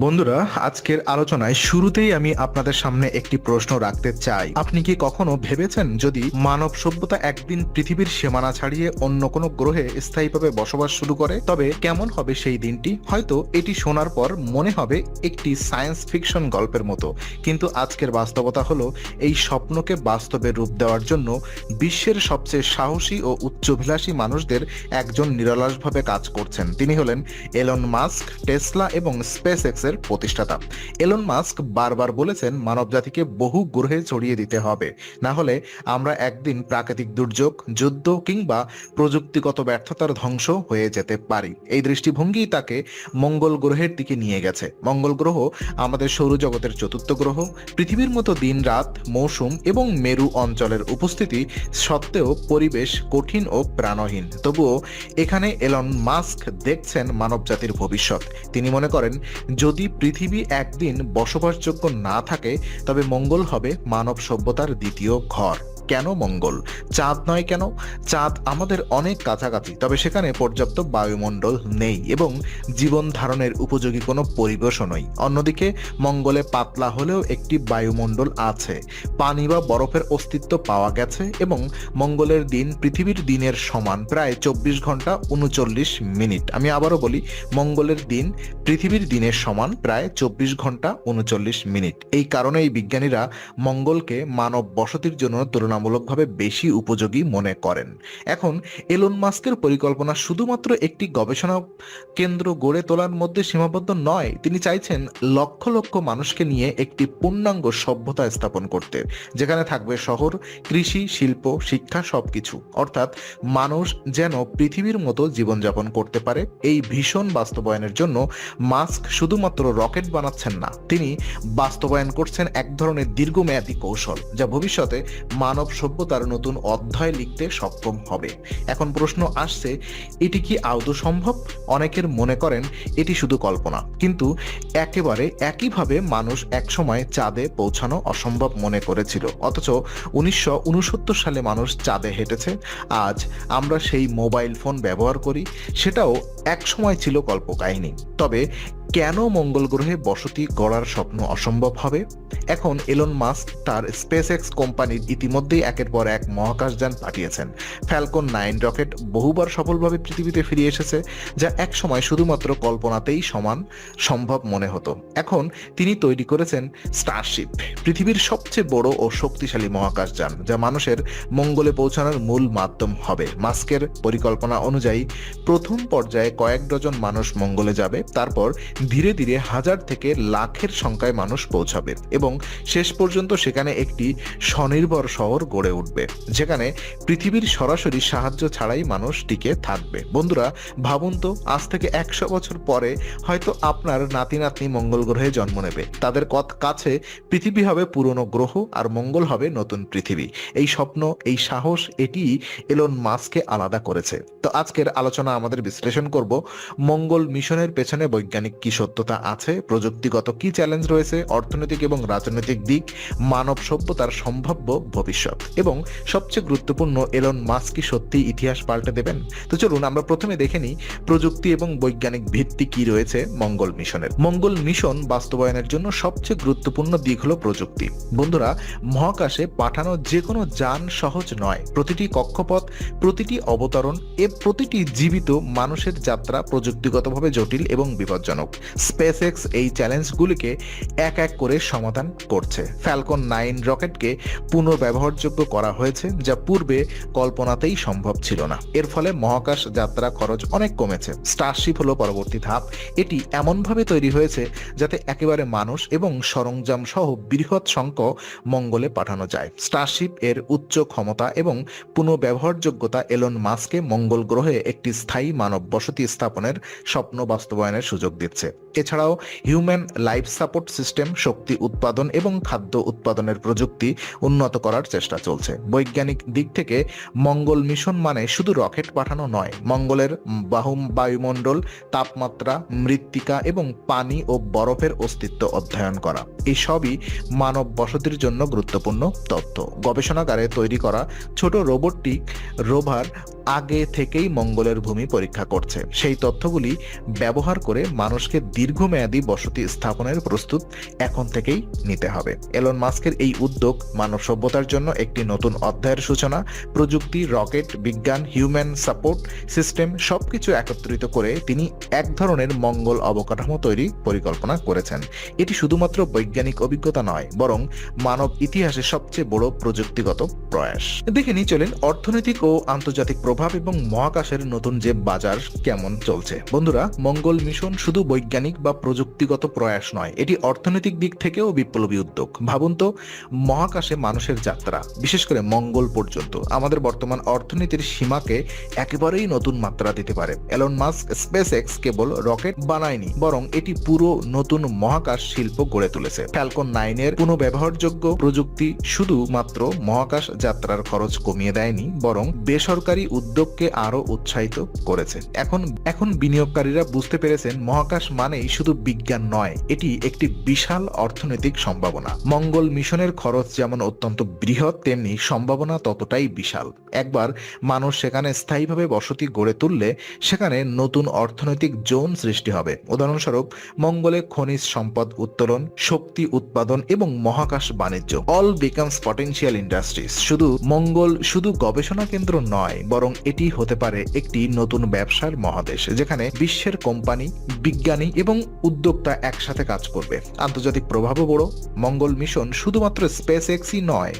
বন্ধুরা, আজকের আলোচনায় শুরুতেই আমি আপনাদের সামনে একটি প্রশ্ন রাখতে চাই। আপনি কি কখনো ভেবেছেন যদি মানব সভ্যতা একদিন পৃথিবীর সীমানা ছাড়িয়ে অন্য কোনো গ্রহে স্থায়ীভাবে বসবাস শুরু করে, তবে কেমন হবে সেই দিনটি? হয়তো এটি শোনার পর মনে হবে একটি সায়েন্স ফিকশন গল্পের মতো। কিন্তু আজকের বাস্তবতা হলো এই স্বপ্নকে বাস্তবে রূপ দেওয়ার জন্য বিশ্বের সবচেয়ে সাহসী ও উচ্চভিলাষী মানুষদের একজন নিরলসভাবে কাজ করছেন। তিনি হলেন এলন মাস্ক, টেসলা এবং স্পেস এক্সের প্রতিষ্ঠাতা। এলন মাস্ক বারবার বলেছেন মানবজাতিকে বহু গ্রহে ছড়িয়ে দিতে হবে। না হলে আমরা একদিন প্রাকৃতিক দুর্যোগ, যুদ্ধ কিংবা প্রযুক্তিগত ব্যর্থতার ধ্বংস হয়ে যেতে পারি। এই দৃষ্টিভঙ্গি তাকে মঙ্গল গ্রহের দিকে নিয়ে গেছে। মঙ্গল গ্রহ আমাদের সৌরজগতের চতুর্থ গ্রহ। পৃথিবীর মতো দিন, রাত, মৌসুম এবং মেরু অঞ্চলের উপস্থিতি সত্ত্বেও পরিবেশ কঠিন ও প্রাণহীন। তবুও এখানে এলন মাস্ক দেখছেন মানবজাতির ভবিষ্যৎ। তিনি মনে করেন যদি পৃথিবী একদিন বসবাসযোগ্য না থাকে তবে মঙ্গল হবে মানব সভ্যতার দ্বিতীয় ঘর। কেন মঙ্গল? চাঁদ নয় কেন? চাঁদ আমাদের অনেক কাছাকাছি, তবে সেখানে পর্যাপ্ত বায়ুমণ্ডল নেই এবং জীবন ধারণের উপযোগী কোনো পরিবেশও নয় অন্যদিকে, মঙ্গলে পাতলা হলেও একটি বায়ুমণ্ডল আছে। পানি বা বরফের অস্তিত্ব পাওয়া গেছে এবং মঙ্গলের দিন পৃথিবীর দিনের সমান, প্রায় চব্বিশ ঘণ্টা উনচল্লিশ মিনিট। আমি আবারও বলি, মঙ্গলের দিন পৃথিবীর দিনের সমান, প্রায় চব্বিশ ঘণ্টা উনচল্লিশ মিনিট। এই কারণেই বিজ্ঞানীরা মঙ্গলকে মানব বসতির জন্য তুলনামূলকভাবে বেশি উপযোগী মনে করেন। এখন এলন মাস্কের পরিকল্পনা শুধুমাত্র একটি গবেষণা কেন্দ্র গড়ে তোলার মধ্যে সীমাবদ্ধ নয়, তিনি চাইছেন লক্ষ লক্ষ মানুষকে নিয়ে একটি পূর্ণাঙ্গ সভ্যতা স্থাপন করতে, যেখানে থাকবে শহর, কৃষি, শিল্প, শিক্ষা, সবকিছু। অর্থাৎ মানুষ যেন পৃথিবীর মতো জীবনযাপন করতে পারে, এই ভীষণ বাস্তবায়নের জন্য মাস্ক শুধুমাত্র রকেট বানাচ্ছেন না, তিনি বাস্তবায়ন করছেন এক ধরনের দীর্ঘমেয়াদী কৌশল, যা ভবিষ্যতে মানব সভ্যতার নতুন অধ্যায় লিখতে সক্ষম হবে। এখন প্রশ্ন আসছে, এটি কি আদৌ সম্ভব? অনেকের মনে করেন এটি শুধু কল্পনা। কিন্তু একেবারে একইভাবে মানুষ একসময় চাঁদে পৌঁছানো অসম্ভব মনে করেছিল। অথচ উনিশশো উনসত্তর সালে মানুষ চাঁদে হেঁটেছে। আজ আমরা সেই মোবাইল ফোন ব্যবহার করি, সেটাও একসময় ছিল কল্পকাহিনী। তবে কেন মঙ্গল গ্রহে বসতি গড়ার স্বপ্ন অসম্ভব হবে? এখন এলন মাস্ক তার স্পেস এক্স কোম্পানির ইতিমধ্যেই একের পর এক মহাকাশযান পাঠিয়েছেন। ফ্যালকন নাইন রকেট বহুবার সফলভাবে পৃথিবীতে ফিরে এসেছে, যা একসময় শুধুমাত্র কল্পনাতেই সমান সম্ভব মনে হতো। এখন তিনি তৈরি করেছেন স্টারশিপ পৃথিবীর সবচেয়ে বড় ও শক্তিশালী মহাকাশযান যা মানুষের মঙ্গলে পৌঁছানোর মূল মাধ্যম হবে। মাস্কের পরিকল্পনা অনুযায়ী প্রথম পর্যায়ে কয়েক ডজন মানুষ মঙ্গলে যাবে, তারপর ধীরে ধীরে হাজার থেকে লাখের সংখ্যায় মানুষ পৌঁছাবে এবং শেষ পর্যন্ত সেখানে একটি স্বনির্ভর শহর গড়ে উঠবে, যেখানে পৃথিবীর সরাসরি সাহায্য ছাড়াই মানুষ টিকে থাকবে। বন্ধুরা, ভাবুন তো, আজ থেকে একশো বছর পরে হয়তো আপনার নাতি নাতনি মঙ্গল গ্রহে জন্ম নেবে। তাদের কাছে পৃথিবী হবে পুরনো গ্রহ আর মঙ্গল হবে নতুন পৃথিবী। এই স্বপ্ন, এই সাহস, এটি এলন মাস্ককে আলাদা করেছে। তো আজকের আলোচনা আমাদের বিশ্লেষণ করব মঙ্গল মিশনের পেছনে বৈজ্ঞানিক কি সত্যতা আছে, প্রযুক্তিগত কি চ্যালেঞ্জ রয়েছে, অর্থনৈতিক এবং রাজনৈতিক দিক, মানব সভ্যতার সম্ভাব্য ভবিষ্যৎ এবং সবচেয়ে গুরুত্বপূর্ণ এলন মাস্ক কি সত্যি ইতিহাস পাল্টে দেবেন? তো চলুন আমরা প্রথমে দেখে নিই প্রযুক্তি এবং বৈজ্ঞানিক ভিত্তি কি রয়েছে মঙ্গল মিশনের। মঙ্গল মিশন বাস্তবায়নের জন্য সবচেয়ে গুরুত্বপূর্ণ দিক হলো প্রযুক্তি। বন্ধুরা, মহাকাশে পাঠানো যে কোনো যান সহজ নয়। প্রতিটি কক্ষপথ, প্রতিটি অবতরণ, এ প্রতিটি জীবিত মানুষের যাত্রা প্রযুক্তিগতভাবে জটিল এবং বিপজ্জনক। স্পেস এক্স এই চ্যালেঞ্জগুলিকে এক এক করে সমাধান করছে। ফ্যালকন নাইন রকেটকে পুনর্ব্যবহারযোগ্য করা হয়েছে, যা পূর্বে কল্পনাতেই সম্ভব ছিল না। এর ফলে মহাকাশ যাত্রা খরচ অনেক কমেছে। স্টারশিপ হলো পরবর্তী ধাপ। এটি এমনভাবে তৈরি হয়েছে যাতে একেবারে মানুষ এবং সরঞ্জাম সহ বৃহৎ সংখ্যক মঙ্গলে পাঠানো যায়। স্টারশিপ এর উচ্চ ক্ষমতা এবং পুনঃব্যবহারযোগ্যতা এলন মাস্কে মঙ্গল গ্রহে একটি স্থায়ী মানব বসতি স্থাপনের স্বপ্ন বাস্তবায়নের সুযোগ দিচ্ছে। এছাড়াও, হিউম্যান লাইফ সাপোর্ট সিস্টেম, শক্তি উৎপাদন এবং খাদ্য উৎপাদনের প্রযুক্তি উন্নত করার চেষ্টা চলছে। বৈজ্ঞানিক দিক থেকে, মঙ্গল মিশন মানে শুধু রকেট পাঠানো নয়, মঙ্গলের বাহু বায়ুমণ্ডল, তাপমাত্রা, মৃত্তিকা এবং পানি ও বরফের অস্তিত্ব অধ্যয়ন করা। এই সবই মানব বসতির জন্য গুরুত্বপূর্ণ তথ্য গবেষণাগারে তৈরি করা ছোট রোবটটিক রোভার আগে থেকেই মঙ্গলের ভূমি পরীক্ষা করছে। সেই তথ্যগুলি ব্যবহার করে মানুষকে দীর্ঘমেয়াদী বসতি স্থাপনের প্রস্তুত এখন থেকেই নিতে হবে। এলন মাস্কের এই উদ্যোগ মানব সভ্যতার জন্য একটি নতুন অধ্যায়ের সূচনা, প্রযুক্তি, রকেট, বিজ্ঞান, হিউম্যান সাপোর্ট সিস্টেম সবকিছু একত্রিত করে তিনি এক ধরনের মঙ্গল অবকাঠামো তৈরি পরিকল্পনা করেছেন। এটি শুধুমাত্র বৈজ্ঞানিক অভিজ্ঞতা নয়, বরং মানব ইতিহাসে সবচেয়ে বড় প্রযুক্তিগত প্রয়াস। দেখে নিই চলেন অর্থনৈতিক ও আন্তর্জাতিক প্রভাব এবং মহাকাশের নতুন যে বাজার কেমন চলছে? বন্ধুরা, মঙ্গল মিশন শুধু বৈজ্ঞানিক বা প্রযুক্তিগত প্রয়াস নয়, এটি অর্থনৈতিক দিক থেকেও বিপ্লবী উদ্যোগ। ভাবুন তো, মহাকাশে মানুষের যাত্রা, বিশেষ করে মঙ্গল পর্যন্ত, আমাদের বর্তমান অর্থনীতির সীমাকে একেবারেই নতুন মাত্রা দিতে পারে। এলন মাস্ক স্পেস এক্স কেবল রকেট বানায়নি, বরং এটি পুরো নতুন মহাকাশ শিল্প গড়ে তুলেছে। ফ্যালকন নাইনের পুনঃব্যবহারযোগ্য প্রযুক্তি শুধুমাত্র মহাকাশ যাত্রার খরচ কমিয়ে দেয়নি, বরং বেসরকারি উদ্যোগকে আরও উৎসাহিত করেছে। এখন এখন বিনিয়োগকারীরা বুঝতে পেরেছেন মহাকাশ মানেই শুধু বিজ্ঞান নয়, এটি একটি বিশাল অর্থনৈতিক সম্ভাবনা। মঙ্গল মিশনের খরচ যেমন অত্যন্ত বৃহৎ, তেমনি সম্ভাবনা ততটাই বিশাল। একবার মানুষ সেখানে স্থায়ীভাবে বসতি গড়ে তুললে সেখানে নতুন অর্থনৈতিক জোন সৃষ্টি হবে। উদাহরণস্বরূপ, মঙ্গলে খনিজ সম্পদ উত্তোলন, শক্তি উৎপাদন এবং মহাকাশ বাণিজ্য। All becomes potential industries. শুধু মঙ্গল শুধু গবেষণা কেন্দ্র নয়, বরং এটি হতে পারে একটি নতুন ব্যবসার মহাদেশ, যেখানে বিশ্বের কোম্পানি, বিজ্ঞানী এবং উদ্যোক্তা একসাথে কাজ করবে। আন্তর্জাতিক প্রভাবও বড়। মঙ্গল মিশন শুধুমাত্র স্পেস এক্সই নয়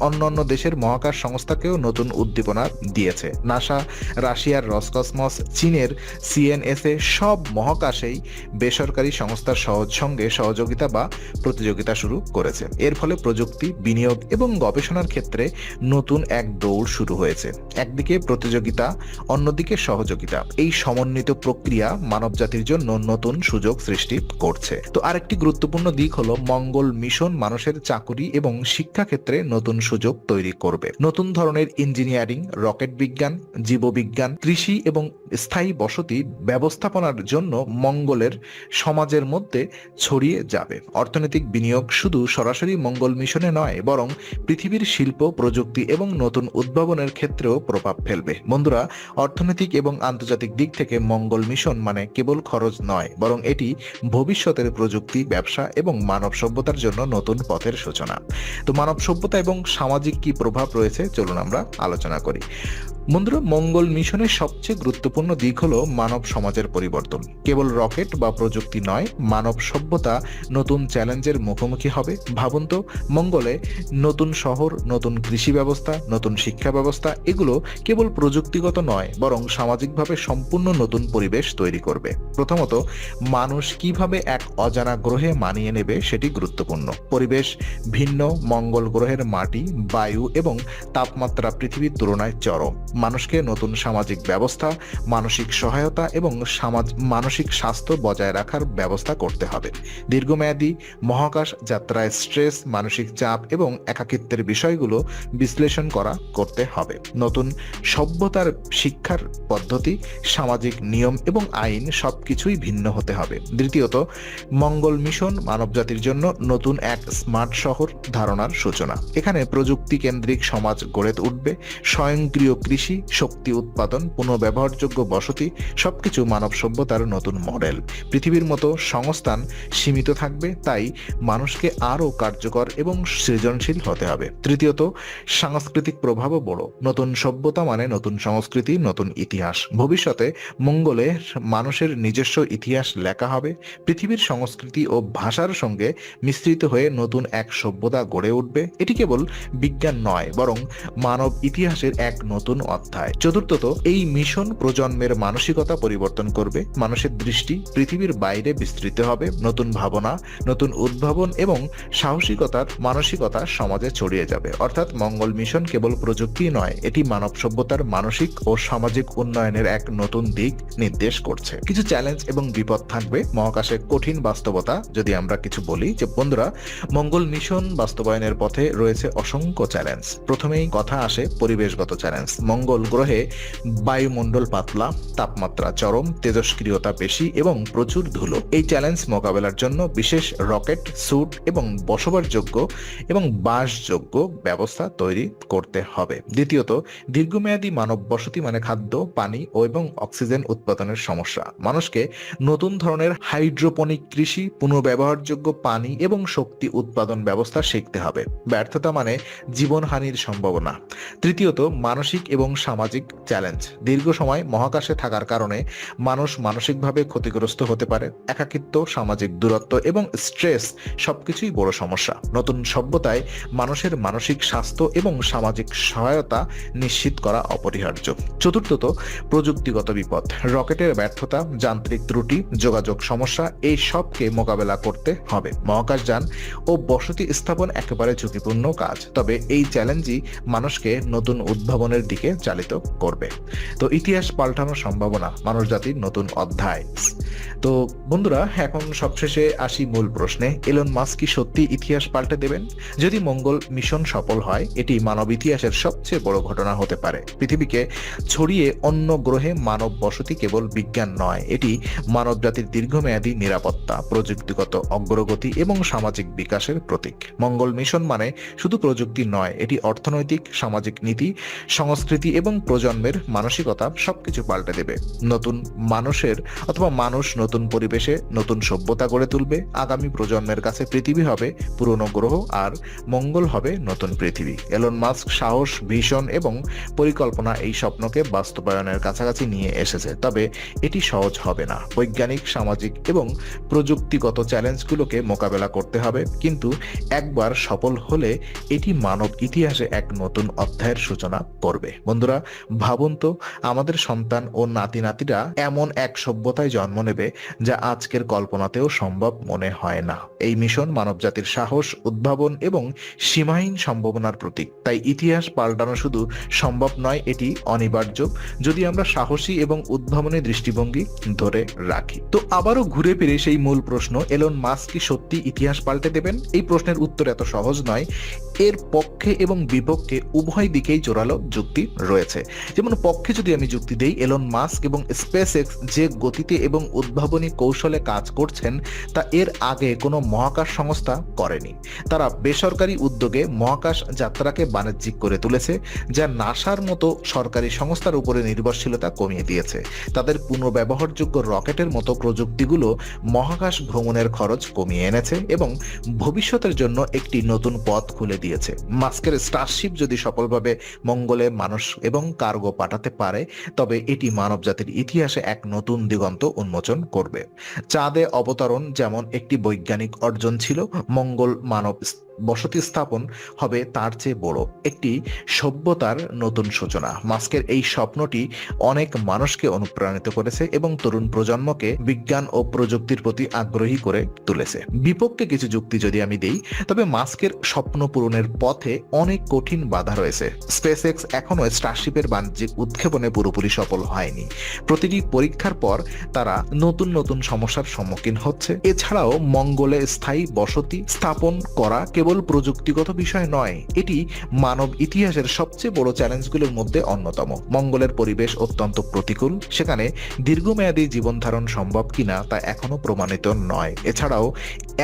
অন্যান্য দেশের মহাকাশ সংস্থাকেও নতুন উদ্দীপনা দিয়েছে। নাসা, রাশিয়ার রসকসমস, চীনের সিএনএসএ সব মহাকাশেই বেসরকারি সংস্থার সহজ সঙ্গে সহযোগিতা বা প্রতিযোগিতা শুরু করেছে। এর ফলে প্রযুক্তি, বিনিয়োগ এবং গবেষণার ক্ষেত্রে নতুন এক দৌড় শুরু হয়েছে। একদিকে প্রতিযোগিতা, অন্যদিকে সহযোগিতা। এই সমন্বিত প্রক্রিয়া মানবজাতির জন্য নতুন সুযোগ সৃষ্টি করছে। তো আরেকটি গুরুত্বপূর্ণ দিক হলো মঙ্গল মিশন মানুষের চাকুরি এবং শিক্ষা ক্ষেত্রে নতুন সুযোগ তৈরি করবে। নতুন ধরনের ইঞ্জিনিয়ারিং, রকেট বিজ্ঞান, জীববিজ্ঞান, কৃষি এবং স্থায়ী বসতি ব্যবস্থাপনার জন্য মঙ্গলের সমাজের মধ্যে ছড়িয়ে যাবে। অর্থনৈতিক বিনিয়োগ শুধু সরাসরি মঙ্গল মিশনে নয়, বরং পৃথিবীর শিল্প, প্রযুক্তি এবং নতুন উদ্ভাবনের ক্ষেত্রেও প্রভাব ফেলবে। বন্ধুরা, অর্থনৈতিক এবং আন্তর্জাতিক দিক থেকে মঙ্গল মিশন মানে কেবল খরচ নয়, বরং এটি ভবিষ্যতের প্রযুক্তি, ব্যবসা এবং মানব সভ্যতার জন্য নতুন পথের সূচনা। তো মানব সভ্যতা এবং সামাজিক কি প্রভাব রয়েছে? চলুন আমরা আলোচনা করি। বন্ধুরা, মঙ্গল মিশনের সবচেয়ে গুরুত্বপূর্ণ দিক হলো মানব সমাজের পরিবর্তন। কেবল রকেট বা প্রযুক্তি নয়, মানব সভ্যতা নতুন চ্যালেঞ্জের মুখোমুখি হবে। ভাবুন তো, মঙ্গলে নতুন শহর, নতুন কৃষি ব্যবস্থা, নতুন শিক্ষা ব্যবস্থা, এগুলো কেবল প্রযুক্তিগত নয়, বরং সামাজিকভাবে সম্পূর্ণ নতুন পরিবেশ তৈরি করবে। প্রথমত, মানুষ কীভাবে এক অজানা গ্রহে মানিয়ে নেবে সেটি গুরুত্বপূর্ণ। পরিবেশ ভিন্ন, মঙ্গল গ্রহের মাটি, বায়ু এবং তাপমাত্রা পৃথিবীর তুলনায় চরম। মানুষকে নতুন সামাজিক ব্যবস্থা, মানসিক সহায়তা এবং মানসিক স্বাস্থ্য বজায় রাখার ব্যবস্থা করতে হবে। দীর্ঘমেয়াদী মহাকাশ যাত্রায় স্ট্রেস, মানসিক চাপ এবং একাকিত্বের বিষয়গুলো বিশ্লেষণ করা করতে হবে। নতুন সভ্যতার শিক্ষার পদ্ধতি, সামাজিক নিয়ম এবং আইন সব কিছুই ভিন্ন হতে হবে। দ্বিতীয়ত, মঙ্গল মিশন মানবজাতির জন্য নতুন এক স্মার্ট শহর ধারণার সূচনা। এখানে প্রযুক্তি কেন্দ্রিক সমাজ গড়ে উঠবে স্বয়ংক্রিয় কৃষি শক্তি উৎপাদন পুনঃব্যবহারযোগ্য বসতি, সবকিছু মানব সভ্যতার নতুন মডেল। পৃথিবীর মতো সংস্থান সীমিত থাকবে, তাই মানুষকে আরও কার্যকর এবং সৃজনশীল হতে হবে। তৃতীয়ত, সাংস্কৃতিক প্রভাবও বড়। নতুন সভ্যতা মানে নতুন সংস্কৃতি, নতুন ইতিহাস। ভবিষ্যতে মঙ্গলে মানুষের নিজস্ব ইতিহাস লেখা হবে। পৃথিবীর সংস্কৃতি ও ভাষার সঙ্গে মিশ্রিত হয়ে নতুন এক সভ্যতা গড়ে উঠবে। এটি কেবল বিজ্ঞান নয়, বরং মানব ইতিহাসের এক নতুন অধ্যায়। চতুর্থত, এই মিশন প্রজন্মের মানসিকতা পরিবর্তন করবে, মানুষের দৃষ্টি পৃথিবীর বাইরে বিস্তৃত হবে, নতুন ভাবনা, নতুন উদ্ভাবন এবং সাহসিকতার মানসিকতা সমাজে ছড়িয়ে যাবে। অর্থাৎ মঙ্গল মিশন কেবল প্রযুক্তি নয়, এটি মানব সভ্যতার মানসিক ও সামাজিক উন্নয়নের এক নতুন দিক নির্দেশ করছে। কিছু চ্যালেঞ্জ এবং বিপদ থাকবে মহাকাশে কঠিন বাস্তবতা যদি আমরা কিছু বলি, যে বন্ধুরা, মঙ্গল মিশন বাস্তবায়নের পথে রয়েছে অসংখ্য চ্যালেঞ্জ। প্রথমেই কথা আসে পরিবেশগত চ্যালেঞ্জ। মঙ্গল মঙ্গল গ্রহে বায়ুমণ্ডল পাতলা, তাপমাত্রা চরম, তেজস্ক্রিয়তা বেশি এবং প্রচুর ধুলো। এই চ্যালেঞ্জ মোকাবেলার জন্য বিশেষ রকেট, স্যুট এবং বসবাসযোগ্য এবং বাসযোগ্য ব্যবস্থা তৈরি করতে হবে। দ্বিতীয়ত, দীর্ঘমেয়াদী মানব বসতি মানে খাদ্য, পানি ও এবং অক্সিজেন উৎপাদনের সমস্যা। মানুষকে নতুন ধরনের হাইড্রোপনিক কৃষি, পুনর্ব্যবহারযোগ্য পানি এবং শক্তি উৎপাদন ব্যবস্থা শিখতে হবে। ব্যর্থতা মানে জীবনহানির সম্ভাবনা। তৃতীয়ত, মানসিক এবং সামাজিক চ্যালেঞ্জ। দীর্ঘ সময় মহাকাশে থাকার কারণে মানুষ মানসিকভাবে ক্ষতিগ্রস্ত হতে পারে। একাকিত্ব, সামাজিক দূরত্ব এবং স্ট্রেস সবকিছুই বড় সমস্যা। নতুন সভ্যতায় মানুষের মানসিক স্বাস্থ্য এবং সামাজিক সহায়তা নিশ্চিত করা অপরিহার্য। চতুর্থত, প্রযুক্তিগত বিপদ। রকেটের ব্যর্থতা, যান্ত্রিক ত্রুটি, যোগাযোগ সমস্যা এই সবকে মোকাবেলা করতে হবে। মহাকাশযান ও বসতি স্থাপন একেবারে ঝুঁকিপূর্ণ কাজ। তবে এই চ্যালেঞ্জই মানুষকে নতুন উদ্ভাবনের দিকে চালিত করবে। তো ইতিহাস পাল্টানোর সম্ভাবনা মানব জাতির নতুন অধ্যায়। তো বন্ধুরা, এখন সবশেষে আসি মূল প্রশ্নে। এলন মাস্ক কি সত্যি ইতিহাস পাল্টে দেবেন? যদি মঙ্গল মিশন সফল হয়, এটি মানব ইতিহাসের সবচেয়ে বড় ঘটনা হতে পারে। পৃথিবীকে ছড়িয়ে অন্য গ্রহে মানব বসতি কেবল বিজ্ঞান নয়, এটি মানব জাতির দীর্ঘমেয়াদী নিরাপত্তা, প্রযুক্তিগত অগ্রগতি এবং সামাজিক বিকাশের প্রতীক। মঙ্গল মিশন মানে শুধু প্রযুক্তি নয়, এটি অর্থনৈতিক, সামাজিক নীতি, সংস্কৃতি এবং প্রজন্মের মানসিকতা সবকিছু পাল্টে দেবে। নতুন মানুষের অথবা মানুষ নতুন পরিবেশে নতুন সভ্যতা গড়ে তুলবে। আগামী প্রজন্মের কাছে পৃথিবী হবে পুরনো গ্রহ আর মঙ্গল হবে নতুন পৃথিবী। এলন মাস্ক সাহস, ভীষণ এবং পরিকল্পনা এই স্বপ্নকে বাস্তবায়নের কাছাকাছি নিয়ে এসেছে। তবে এটি সহজ হবে না। বৈজ্ঞানিক, সামাজিক এবং প্রযুক্তিগত চ্যালেঞ্জগুলোকে মোকাবেলা করতে হবে। কিন্তু একবার সফল হলে এটি মানব ইতিহাসে এক নতুন অধ্যায়ের সূচনা করবে। বন্ধুরা, ভাবুন তো, আমাদের সন্তান ও নাতি নাতিরা এমন এক সভ্যতায় জন্ম নেবে যা আজকের কল্পনাতেও সম্ভব মনে হয় না। এই মিশন মানবজাতির সাহস, উদ্ভাবন এবং সীমাহীন সম্ভাবনার প্রতীক। তাই ইতিহাস পাল্টানো শুধু সম্ভব নয়, এটি অনিবার্য। যদি আমরা সাহসী এবং উদ্ভাবনী দৃষ্টিভঙ্গি ধরে রাখি। তো আবারও ঘুরে ফিরে সেই মূল প্রশ্ন, এলন মাস্ক কি সত্যি ইতিহাস পাল্টে দেবেন? এই প্রশ্নের উত্তর এত সহজ নয়। এর পক্ষে এবং বিপক্ষে উভয় দিকেই জোরালো যুক্তি রয়েছে। যেমন পক্ষে যদি আমি যুক্তি দেই এলন মাস্ক এবং স্পেস এক্স যে গতিতে এবং উদ্ভাবনী কৌশলে কাজ করছেন, তা এর আগে কোনো মহাকাশ সংস্থা করেনি। তারা বেসরকারি উদ্যোগে মহাকাশ যাত্রাকে বাণিজ্যিক করে তুলেছে, যা নাসার মতো সরকারি সংস্থার উপরে নির্ভরশীলতা কমিয়ে দিয়েছে। তাদের পুনর্ব্যবহারযোগ্য রকেটের মতো প্রযুক্তিগুলো মহাকাশ ভ্রমণের খরচ কমিয়ে এনেছে এবং ভবিষ্যতের জন্য একটি নতুন পথ খুলে দিয়েছে। মাস্কের স্টারশিপ যদি সফলভাবে মঙ্গলে মানুষ এবং কার্গো পাঠাতে পারে, তবে এটি মানবজাতির ইতিহাসে এক নতুন দিগন্ত উন্মোচন করবে। চাঁদে অবতরণ যেমন একটি বৈজ্ঞানিক অর্জন ছিল, মঙ্গল মানব বসতি স্থাপন হবে তার চেয়ে বড়। একটি সভ্যতার নতুন সূচনা। মাস্কের এই স্বপ্নটি অনেক মানুষকে অনুপ্রাণিত করেছে এবং তরুণ প্রজন্মকে বিজ্ঞান ও প্রযুক্তির প্রতি আগ্রহী করে তুলেছে। বিপক্ষে কিছু যুক্তি যদি আমি দেই, তবে মাস্কের স্বপ্ন পূরণের পথে অনেক কঠিন বাধা রয়েছে। স্পেস এক্স এখনও স্টারশিপের বাণিজ্যিক উৎক্ষেপণে পুরোপুরি সফল হয়নি। প্রতিটি পরীক্ষার পর তারা নতুন নতুন সমস্যার সম্মুখীন হচ্ছে। এছাড়াও মঙ্গলে স্থায়ী বসতি স্থাপন করা কেবল প্রযুক্তিগত বিষয় নয়, এটি মানব ইতিহাসের সবচেয়ে বড় চ্যালেঞ্জগুলোর মধ্যে অন্যতম। মঙ্গলের পরিবেশ অত্যন্ত প্রতিকূল, সেখানে দীর্ঘমেয়াদী জীবন ধারণ সম্ভব কিনা তা এখনও প্রমাণিত নয়। এছাড়াও,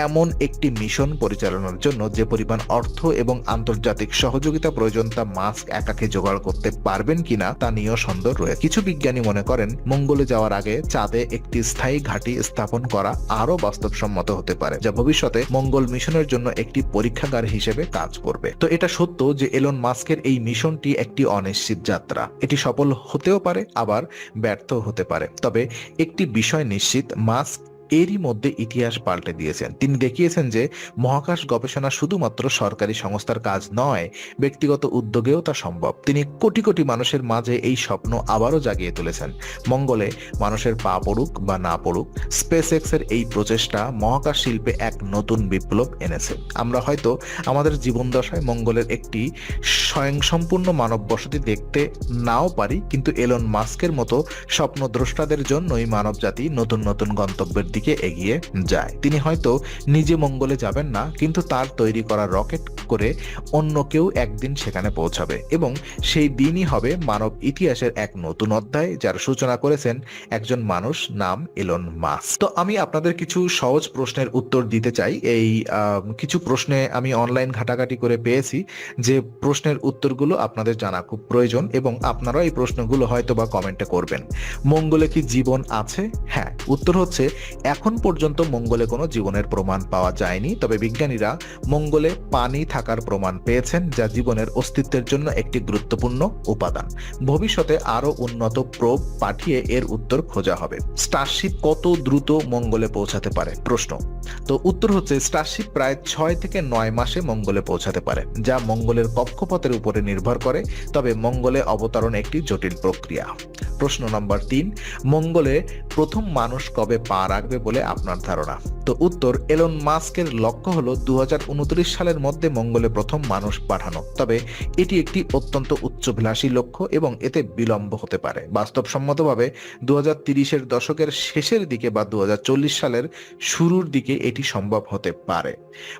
এমন একটি মিশন পরিচালনার জন্য যে পরিমাণ অর্থ এবং আন্তর্জাতিক সহযোগিতা প্রয়োজন তা মাস্ক একাকে জোগাড় করতে পারবেন কিনা তা নিয়েও সন্দেহ রয়েছে কিছু বিজ্ঞানী মনে করেন, মঙ্গলে যাওয়ার আগে চাঁদে একটি স্থায়ী ঘাঁটি স্থাপন করা আরও বাস্তবসম্মত হতে পারে, যা ভবিষ্যতে মঙ্গল মিশনের জন্য একটি পরীক্ষাগার হিসেবে কাজ করবে। তো এটা সত্য যে এলন মাস্কের এই মিশনটি একটি অনিশ্চিত যাত্রা। এটি সফল হতেও পারে, আবার ব্যর্থ হতে পারে। তবে একটি বিষয় নিশ্চিত মাস্ক এরই মধ্যে ইতিহাস পাল্টে দিয়েছেন। তিনি দেখিয়েছেন যে মহাকাশ গবেষণা শুধুমাত্র সরকারি সংস্থার কাজ নয়, ব্যক্তিগত উদ্যোগেও তা সম্ভব। তিনি কোটি কোটি মানুষের মাঝে এই স্বপ্ন আবারও জাগিয়ে তুলেছেন। মঙ্গলে মানুষের পা পড়ুক বা না পড়ুক স্পেস এক্সের এই প্রচেষ্টা মহাকাশ শিল্পে এক নতুন বিপ্লব এনেছে। আমরা হয়তো আমাদের জীবনদশায় মঙ্গলের একটি স্বয়ংসম্পূর্ণ মানব বসতি দেখতে নাও পারি, কিন্তু এলন মাস্কের মতো স্বপ্নদ্রষ্টাদের জন্যই মানবজাতি নতুন নতুন গন্তব্যের দিকে দিকে এগিয়ে যায়। তিনি হয়তো নিজে মঙ্গলে যাবেন না, কিন্তু তার তৈরি করা রকেট করে অন্য কেউ একদিন সেখানে পৌঁছাবে এবং সেই দিনই হবে মানব ইতিহাসের এক নতুন অধ্যায়, যার সূচনা করেছেন একজন মানুষ নাম এলন মাস তো আমি আপনাদের কিছু সহজ প্রশ্নের উত্তর দিতে চাই। এই কিছু প্রশ্নে আমি অনলাইন ঘাটাঘাটি করে পেয়েছি যে প্রশ্নের উত্তরগুলো আপনাদের জানা খুব প্রয়োজন এবং আপনারা এই প্রশ্নগুলো হয়তো বা কমেন্টে করবেন। মঙ্গলে কি জীবন আছে? হ্যাঁ উত্তর হচ্ছে এখন পর্যন্ত মঙ্গলে কোনো জীবনের প্রমাণ পাওয়া যায়নি, তবে বিজ্ঞানীরা মঙ্গলে পানি থাকার প্রমাণ পেয়েছেন, যা জীবনের অস্তিত্বের জন্য একটি গুরুত্বপূর্ণ উপাদান। ভবিষ্যতে আরও উন্নত প্রোব পাঠিয়ে এর উত্তর খোঁজা হবে। স্টারশিপ কত দ্রুত মঙ্গলে পৌঁছাতে পারে? প্রশ্ন। তো উত্তর হচ্ছে, স্টারশিপ প্রায় ছয় থেকে নয় মাসে মঙ্গলে পৌঁছাতে পারে, যা মঙ্গলের কক্ষপথের উপরে নির্ভর করে, তবে মঙ্গলে অবতরণ একটি জটিল প্রক্রিয়া। প্রশ্ন নম্বর তিন, মঙ্গলে প্রথম মানুষ কবে পা রাখবে বলে আপনার ধারণা? তো উত্তর, এলন মাস্কের লক্ষ্য হলো দু সালের মধ্যে মঙ্গলে প্রথম মানুষ পাঠানো। তবে এটি একটি অত্যন্ত উচ্চভিলাষী লক্ষ্য এবং এতে বিলম্ব হতে পারে। বাস্তবসম্মতভাবে দু এর দশকের শেষের দিকে বা দু হাজার চল্লিশ সালের শুরুর দিকে এটি সম্ভব হতে পারে।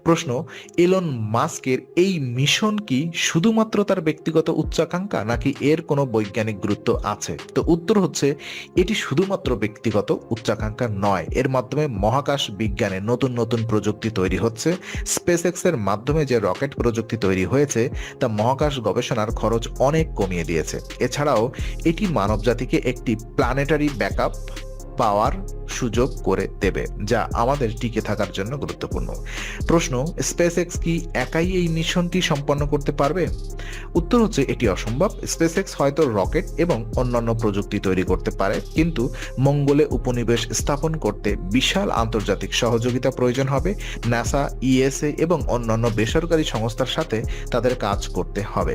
প্রশ্ন, এলন মাস্কের এই মিশন কি শুধুমাত্র তার ব্যক্তিগত উচ্চাকাঙ্ক্ষা নাকি এর কোনো বৈজ্ঞানিক গুরুত্ব আছে? তো উত্তর হচ্ছে, এটি শুধুমাত্র ব্যক্তিগত, উচ্চাকাঙ্ক্ষা নয়। এর মাধ্যমে মহাকাশ বিজ্ঞানে নতুন নতুন প্রযুক্তি তৈরি হচ্ছে। স্পেস এক্সের মাধ্যমে যে রকেট প্রযুক্তি তৈরি হয়েছে, তা মহাকাশ গবেষণার খরচ অনেক কমিয়ে দিয়েছে। এছাড়াও, এটি মানবজাতিকে একটি প্ল্যানেটারি ব্যাকআপ পাওয়ার সুযোগ করে দেবে, যা আমাদের টিকে থাকার জন্য গুরুত্বপূর্ণ। প্রশ্ন স্পেস এক্স কি একাই এই মিশনটি সম্পন্ন করতে পারবে? উত্তর হচ্ছে, এটি অসম্ভব। স্পেস এক্স হয়তো রকেট এবং অন্যান্য প্রযুক্তি তৈরি করতে পারে, কিন্তু মঙ্গলে উপনিবেশ স্থাপন করতে বিশাল আন্তর্জাতিক সহযোগিতা প্রয়োজন হবে। নাসা ইএসএ এবং অন্যান্য বেসরকারি সংস্থার সাথে তাদের কাজ করতে হবে।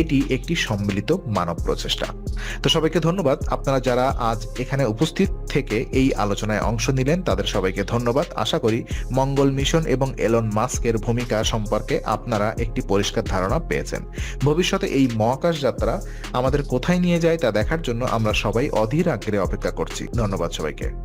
এটি একটি সম্মিলিত মানব প্রচেষ্টা। তো সবাইকে ধন্যবাদ। আপনারা যারা আজ এখানে উপস্থিত থেকে এই আলোচনায় অংশ নিলেন তাদের সবাইকে ধন্যবাদ। আশা করি মঙ্গল মিশন এবং এলন মাস্কের ভূমিকা সম্পর্কে আপনারা একটি পরিষ্কার ধারণা পেয়েছেন। ভবিষ্যতে এই মহাকাশ যাত্রা আমাদের কোথায় নিয়ে যায় তা দেখার জন্য আমরা সবাই অধীর আগ্রহে অপেক্ষা করছি। ধন্যবাদ সবাইকে।